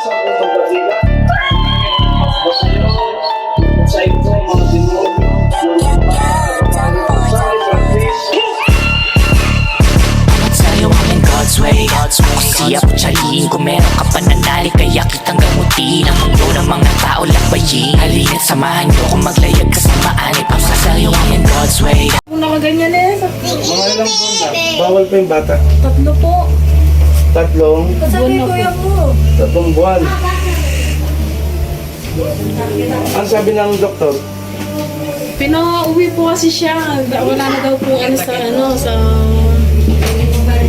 sa unang bandila. Basta yun, sa ito, mga demonyo, yung iba, sa practice. Sa'yo I'm in God's way Kung siya po tsaliin Kung meron ka pananali Kaya kitang gamutin Ang mundo ng mga tao lakbayin Halina't samahan niyo Kung maglayag ka sa maanip Ang sa'yo I'm in God's way Kung nakaganyan eh, sa Mga ilang buwan na, bawal pa yung bata. tatlo po. Tatlong, Sabi kuya mo. tatlong buwan. Ang sabi ng doktor, Pinauwi po kasi siya. Wala na daw po ano sa ano sa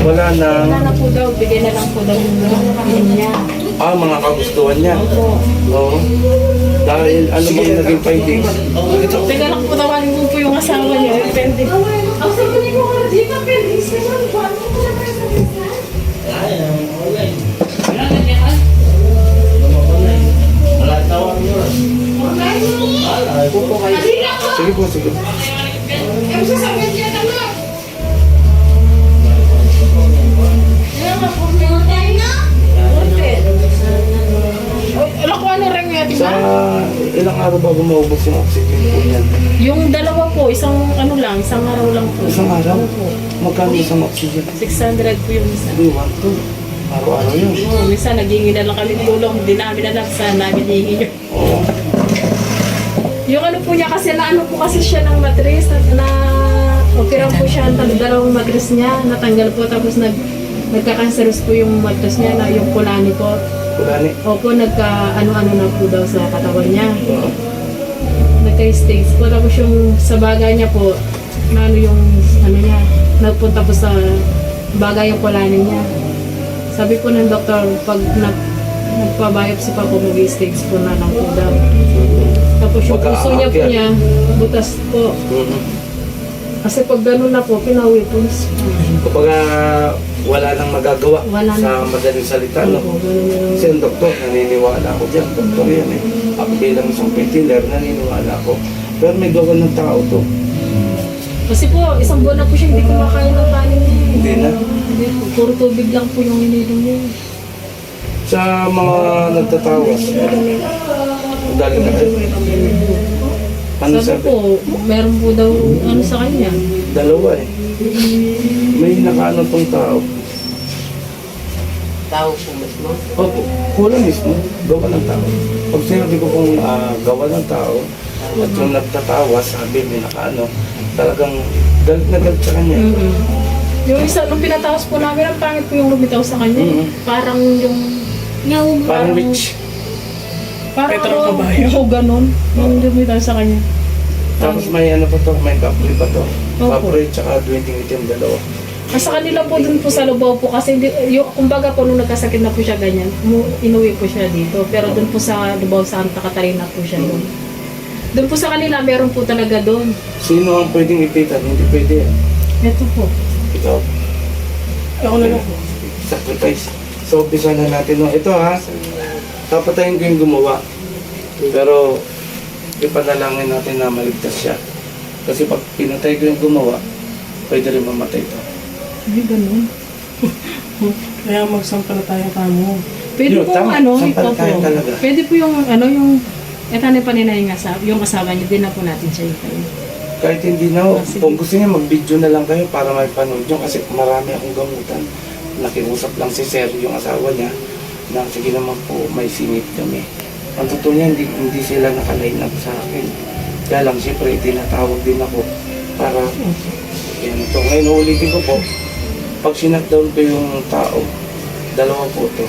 wala nang, wala na po daw. Bigyan na lang po daw inom niya. ah, mga kagustuhan niya. Opo. Oo. Dahil ano ba yung naging findings? Teka lang po tawagin ko po yung asawa niya. Depende. Sige po, sige. Ko ano rin yung Sa ilang araw bago maubos yung oxygen po niyan? Yung dalawa po, isang ano lang, isang araw lang po. Isang araw? Magkano isang oxygen? 600 po yung isa. Hindi, one, two. Araw-araw yun. Oo, minsan naghingi na lang kami ng tulong. Hindi namin alam saan namin hihingi yun. Oo. Yung ano po niya kasi na ano po kasi siya ng matris na, na opera po siya ang dalawang matris niya natanggal po tapos nag nagka-cancerous po yung matris niya na yung kulani po. Wala ni. Opo, nagka ano-ano na po daw sa katawan niya. Oo. Nagka-stage po tapos yung sa bagay niya po na ano yung ano niya nagpunta po sa bagay yung kulani niya. Sabi po ng doktor pag nag nagpa-biopsy pa po mag-stage po na lang po daw. Tapos yung puso niya po niya, butas po. Mhm. Kasi pag gano'n na po, pinauwi po. Kapag ah, wala nang magagawa Wala sa na. madaling salita, no? Opo, ganun. Kasi yung doktor, naniniwala ako dyan. Doktor yan eh. Ako bilang isang petiller, naniniwala ako. Pero may gawa ng tao to. Kasi po, isang buwan na po siya hindi kumakain ng kanin. Hindi na. Hindi po, puro tubig lang po yung ininom niya. Sa mga nagtatawas, dali na kayo. Ano Sabi sabi? po, meron po daw ano sa kanya. Dalawa eh. May nakaano tong tao. tao po mismo. Opo, kulang mismo. Gawa ng tao. Pag sinabi ko kung ah, gawa ng tao, at yung nagtatawa, sabi may nakaano, talagang galit na galit sa kanya. mm Yung isa, nung pinatawas po namin, ang pangit po yung lumitaw sa kanya. Mhm. Parang yung... Yung Parang rich. Parang Petro ano, Caballo. Oo, ganun. Yung lumitaw sa kanya. Tapos may ano pa to, may kapri pa to. Opo. Kapri tsaka duwending itim dalawa. Ah, Sa kanila po dun po sa Lubao po kasi di, yung, kumbaga po nung nagkasakit na po siya ganyan, mu, inuwi po siya dito. Pero dun po sa Lubao, Santa Catarina po siya doon. Doon po sa kanila, meron po talaga doon. Sino ang pwedeng ipitan? Hindi pwede yan. Ito po. Ikaw. Ako na lang po. Sacrifice. So, umpisa na natin. No? Ito ha, papatayin ko yung gumawa. Pero, ipanalangin natin na maligtas siya. Kasi pag pinatay ko yung gumawa, pwede rin mamatay ito. Ay, ganun. Kaya magsampalataya ka mo. Pwede Yun, po tama. ano, ito Sampalataya po. talaga. Pwede po yung ano, yung Eto na pa nila yung asawa, yung asawa niya, din na po natin siya yung Kahit hindi na, Ah, sige. kung gusto niya mag-video na lang kayo para may panood nyo kasi marami akong gamutan. Nakiusap lang si Sir, yung asawa niya, na sige naman po, may singit kami. Ang totoo niya, hindi, hindi sila nakaline up sa akin. Kaya lang, siyempre, tinatawag din ako para, yan ito. Ngayon, ulitin ko po, pag sinakdown ko yung tao, dalawa po ito,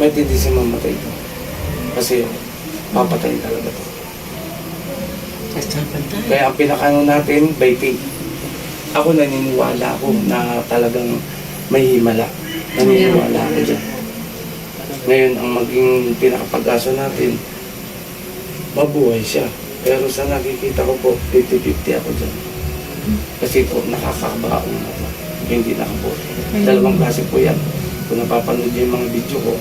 may tendency mamatay ito. Kasi, papatayin talaga to. Kaya ang pinakano natin, by faith. Ako naniniwala ako na talagang may himala. Naniniwala ako dyan. Ngayon, ang maging pinakapag-asa natin, mabuhay siya. Pero sa nakikita ko po, 50-50 ako dyan. Kasi po, nakakabaon ako. Hindi nakabote. Dalawang klase po yan. Kung napapanood niyo yung mga video ko,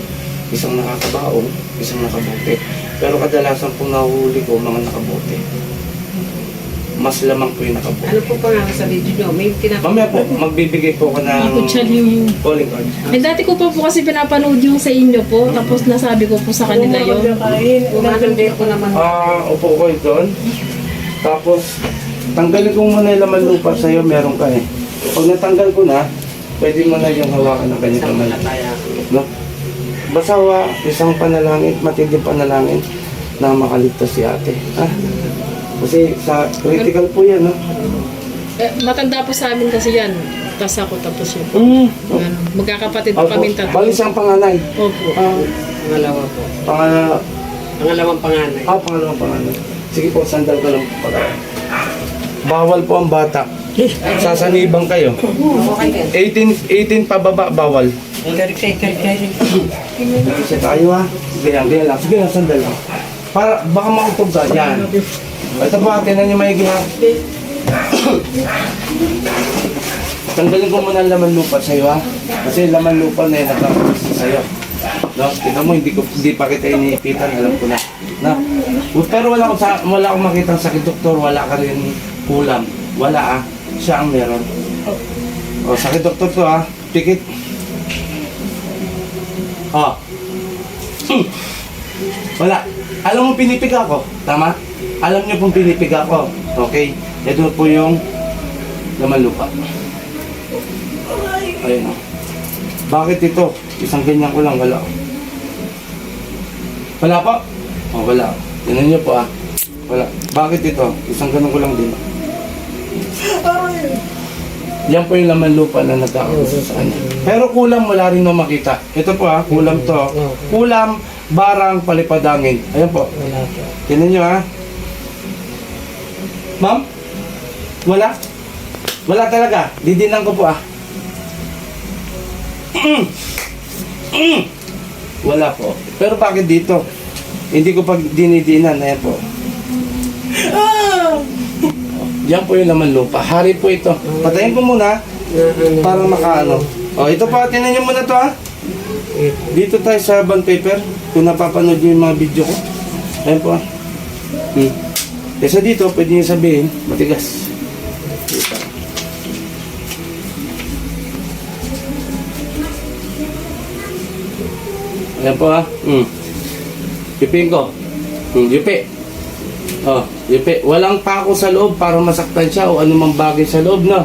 isang nakakabaon, isang nakabote. Pero kadalasan po nahuhuli ko, mga nakabote. Mas lamang po yung nakabuo. Ano po pa nga sa video nyo? May tinapos. Mamaya po, magbibigay po ako ng Ako Chaling. calling card. Eh, dati ko pa po kasi pinapanood yung sa inyo po, tapos nasabi ko po sa kanila yun. Kain. Umanong din po naman. Ah, upo ko doon. Tapos, tanggalin ko muna yung laman lupa sa'yo, meron ka eh. Pag natanggal ko na, pwede mo na yung hawakan ng kanyang kamay. No? Basta wa, isang panalangin, matinding panalangin na makaligtas si ate. Ha? Kasi sa critical po yan, no? Eh, matanda po sa amin kasi yan. Tapos ako tapos yun. Mm. Ano, magkakapatid po Opo, kami tatlo. bali siyang panganay. Opo. Ah, Pangalawa po. pangalawa, Pangalawang panganay. ah, pangalawang panganay. Sige po, sandal ko lang po. Bawal po ang bata. Sasanibang kayo. Okay din. 18, 18 pababa, bawal. Isa tayo ha. Sige lang, sige lang. Sige lang, sandal lang. Para, baka makutog ka. Yan. Ito po, tinan niyo maigi ha. Tanggalin ko muna laman lupa sa'yo ha. Kasi laman lupa na yun nakakalis sa'yo. No? Tingnan mo, hindi, ko, hindi pa kita iniipitan, alam ko na. Na? Pero wala akong, sa, wala akong makita sakit, doktor. Wala ka rin kulam. Wala ah. Siya ang meron. O, sakit doktor to ha. Pikit. Oh. Hmm. Wala. Alam mo pinipiga ko. Tama? Alam niyo pong pinipiga ko. Okay? Ito po yung laman lupa. Ayun o. Bakit ito? Isang ganyan ko lang. Wala. Wala pa? Oh, wala. Tingnan niyo po ah. Wala. Bakit ito? Isang ganun ko lang din. Yan po yung laman lupa na nagkakaroon sa kanya. Pero kulam wala rin na makita. Ito po ha, kulam to. Kulam, barang, palipadangin. Ayan po. Wala po. Tingnan nyo ha. Ma'am? Wala? Wala talaga. Didinan ko po ah. Mm. Mm. Wala po. Pero bakit dito? Hindi ko pag dinidinan. Ayan po. Yan po yung laman lupa. Hari po ito. Patayin ko muna para makaano. O, ito pa. Tinan nyo muna to ha. Dito tayo sa bond paper. Kung napapanood nyo yung mga video ko. Ayan po ah. Hmm. Kesa dito, pwede nyo sabihin, matigas. Dito. Ayan po ah. Hmm. Pipin ko. Hmm, yupi. Oh, yupi. Walang pako sa loob para masaktan siya o anumang bagay sa loob, no?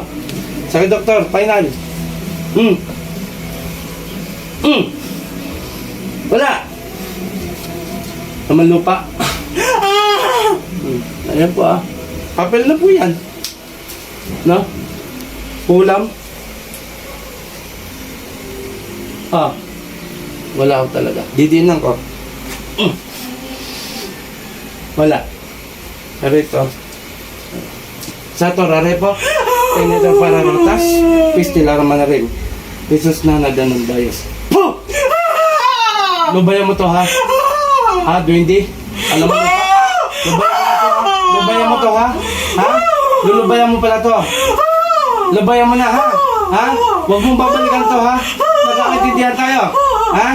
Sakit, doktor. Final. Hmm. Hmm. Wala. Naman lupa. Hmm. Ayan po ah. Papel na po yan. No? Ulam. Ah. Wala ko talaga. Didinan ko. Mm. Wala. Pero ito. Sa to, rare po. Kaya ito para rotas. Pistila naman na rin. Jesus na nadanong bayas. Po! Lubayan mo to ha? Ha, Duwindi? Alam mo na Lubayan mo to ha? Ha? Lulubayan mo pala to. Lubayan mo na ha? Ha? Huwag mong babalikan to ha? Magkakaintindihan tayo. Ha?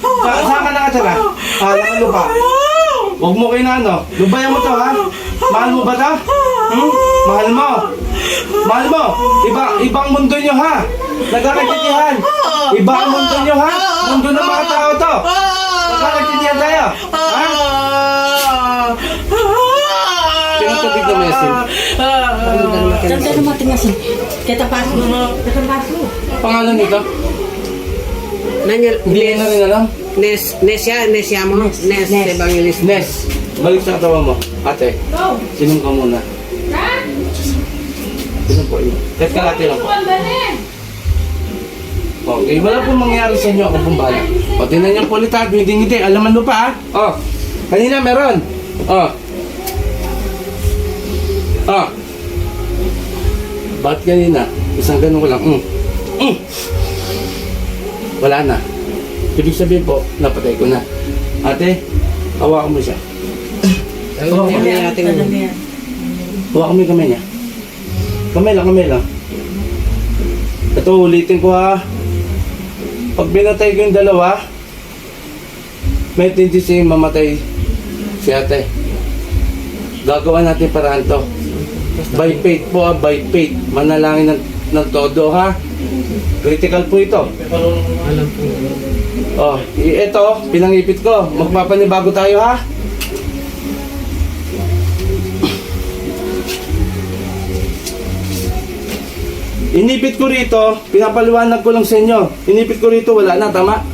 Sa saan ka nakatira? Ah, naman lupa. Huwag mo kayo na ano. Lubayan mo to ha? Mahal mo ba to? Hmm? Mahal mo. Mahal mo. Iba, ibang mundo nyo ha? Nagkakaintindihan. Iba ang mundo nyo ha? Mundo ng mga tao to. Nagkakaintindihan tayo. Ha? Pinatubig na mesin. Saan ka dumating asin? Kita paso. Kita paso. Pangalan nito? Nanyal, Hindi na rin alam. Nes, Nesya, Nesya mo? Nes, Nes, Evangelist. Nes, balik sa katawan mo. Ate, sinong ka muna? Sino po yun? Kahit kalate lang po. Okay, wala pong mangyari sa inyo. Ako pong bahala. O, tinan niyo po ulit ha. Hindi, hindi. Alaman mo pa ha. O, kanina meron. O. O. Bakit kanina? Isang ganun ko lang. Mm. Mm. Wala na. Ibig sabihin po, napatay ko na. Ate, hawakan mo siya. Ano natin? Hawakan mo yung kamay niya. Kamay lang, kamay lang. Ito, ulitin ko ha. Pag binatay ko yung dalawa, may tendency mamatay si ate. Gagawa natin paraan to. By faith po ha, by faith. Manalangin ng, ng todo ha. Critical po ito. Alam po. Oh, ito, pinangipit ko. Magpapanibago tayo ha. Inipit ko rito, pinapaliwanag ko lang sa inyo. Inipit ko rito, wala na, tama?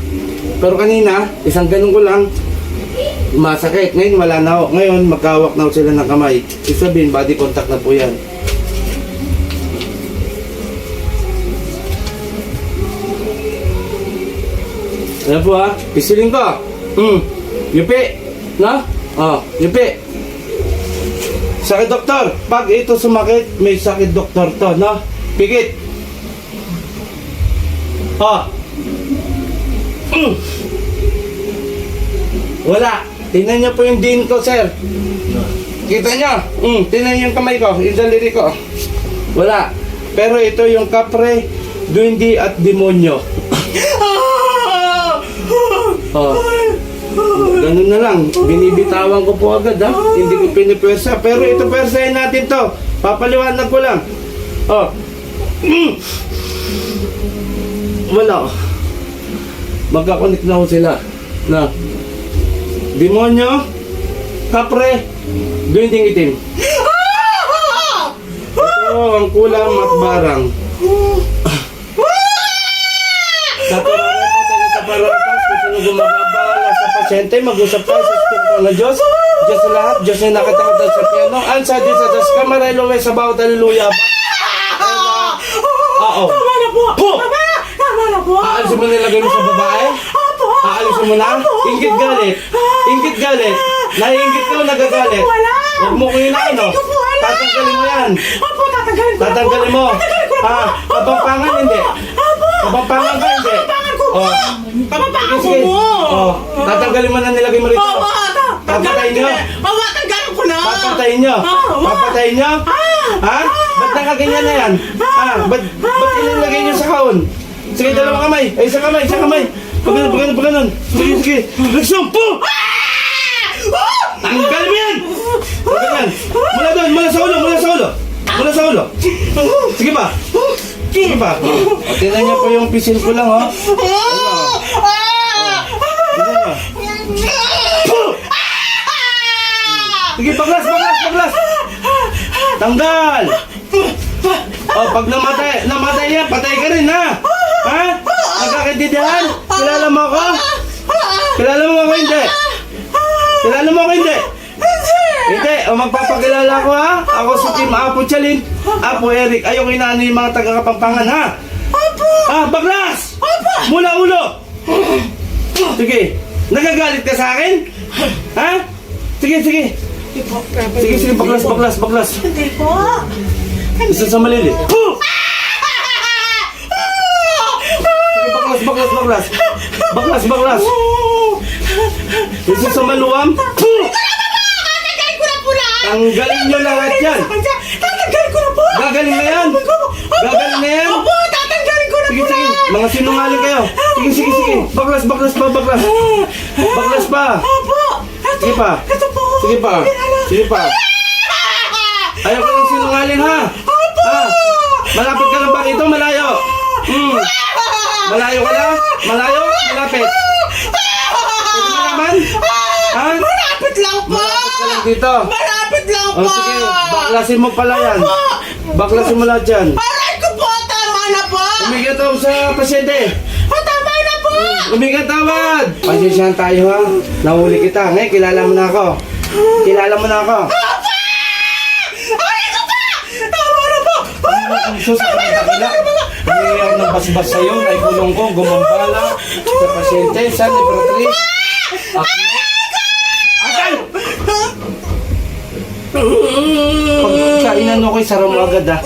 Pero kanina, isang ganun ko lang, masakit. Ngayon, wala na ho. Ngayon, magkawak na ho sila ng kamay. Ibig body contact na po yan. Ayan po ha, pisilin ko. Hmm, yupi. No? Oh, yupi. Sakit doktor. Pag ito sumakit, may sakit doktor to, no? Pikit. Oh. Mm. Wala. Tingnan niyo po yung din ko, sir. Kita niyo? Mm, tingnan niyo yung kamay ko, yung daliri ko. Wala. Pero ito yung kapre, duwindi at demonyo. Oh. Ganun na lang. Binibitawan ko po agad ha. Hindi ko pinipwersa. Pero ito pwersahin natin to. Papaliwanag ko lang. Oh. Mm. Wala. Magkakonek na ho sila. Na. Demonyo. Kapre. Duwinding itim. Ito ang kulam at barang. Sa parang po tayo sa paratas, kung sino gumagabala sa pasyente, mag-usap tayo sa Espiritu ng Diyos. Diyos sa lahat, Diyos na nakatakot sa piano. Ansa Diyos sa Diyos, kamarelo sa bawat haleluya. Oo. Tama na po! Po! Tama na! Tama na po! Aalisin mo nilagay mo sa babae? Opo! Aalisin mo na? Ingit galit. Ingit galit. Naiingit ka o nagagalit? Huwag mo ko yun ano. Tatanggalin mo yan. Opo, tatanggalin ko na po! Tatanggalin mo. Tatanggalin ko na po! Ha? Kapampangan hindi. Opo! Kapampangan ka hindi. Oh. Kapampangan ko Sige. po! Oh, tatanggalin mo na nilagay mo rito. Opo! ta- Papatayin Tanggalin nyo? ko na! Tanggalin ko na! Papatayin. Ah, wa- Papatayin nyo. Ha? Ba't nakaganyan na yan? Ha? Ba't, ba't ilalagay nyo sa kaon? Sige, dalawang kamay. Ay, isang kamay, isang kamay. Pag ganun, pag ganun, pag ganun. Sige, sige. Leksyon, po! Tanggalin mo yan! Tanggalin. Mula doon, mula sa ulo, mula sa ulo. Mula sa ulo. Sige pa. Sige pa. O, tingnan niyo po yung pisil ko lang, oh. Tingnan niyo. Sige, paglas, paglas, paglas. Tanggal. Oh, pag namatay, namatay yan, patay ka rin, ha? Ha? Nagkakaintindihan? Kilala mo ako? Kilala mo ako, hindi? Kilala mo ako, hindi? Hindi, o magpapakilala ko ha. Ako si Team Apo Chalin, Apo Eric. Ayaw inaano yung mga taga-kapampangan ha. Apo! Ah, baglas! Apo! Mula ulo! Sige, nagagalit ka sa akin? Ha? Sige, sige. Sige, sige, baklas, baklas, baklas. Hindi po! Isa sa malili. Puh! Sige, baklas, baklas, baklas. Baklas, baklas. Isa sa maluwam. Puh! Tatanggalin ko na po lahat! Tanggalin nyo lahat yan. Tatanggalin ko na po! Gagaling na yan. Gagaling na yan. Opo, tatanggalin ko na po sige. lahat! Mga sinungaling kayo. Sige, sige, sige. Baklas, baklas pa, baklas. Baklas pa. Opo! Ito, Sige pa. ito po! Sige pa. Sige pa. Ayaw ko ng sinungaling ha. Ha? Malapit ka lang ba rito? Malayo. Hmm. Malayo ka lang? Malayo? Malapit. Pwede mo naman? Ha? Malapit lang po! Malapit ka lang dito. Malapit lang O po! sige, baklasin mo pala yan. Baklasin mo lahat yan. Aray ko po! Tama na po! Umigat ako sa pasyente. O, tama na po! Umigat tawad! Pasensyahan tayo ha. Nahuli kita. Ngayon, kilala mo na ako. Kilala mo na ako. Aray ko po! Tama na po! Sus, ako ng dakila. Humingi ako ng basbas sa'yo. Naikulong ko, gumambala sa pasyente. San Imperatriz. Ako. Pagka inano ko, isara mo agad ha.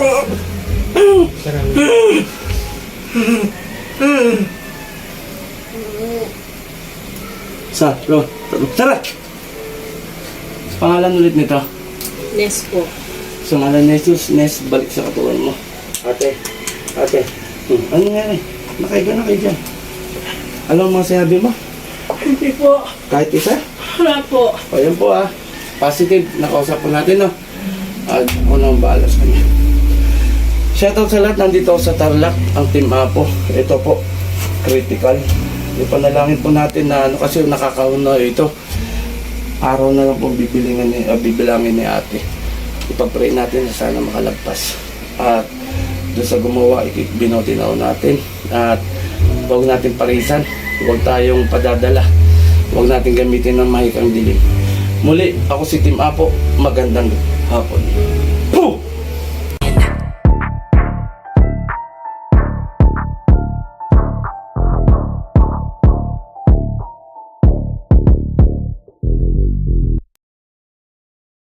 Sa, ro, tara! Pangalan ulit nito. Yes po. Sa ngalan ni Jesus, Nes, balik sa katawan mo. Ate, ate, hmm, ano nangyari? Nakaiga na kayo dyan. Alam mo mga sinabi mo? Hindi po. Kahit isa? Wala po. O yan po ah. Positive, nakausap po natin no. At nang bahala sa kanya. Shoutout sa lahat, nandito sa Tarlac, ang Team Apo. Ito po, critical. Ipanalangin po natin na ano kasi nakakauna ito. Araw na lang po bibilangin ni, ah, bibilangin ni ate. Ipag-pray natin na sana makalagpas. At doon sa gumawa, iki- binotinaw natin. At huwag natin parisan. Huwag tayong padadala. Huwag natin gamitin ng mahikang dilim. Muli, ako si Team Apo. Magandang hapon.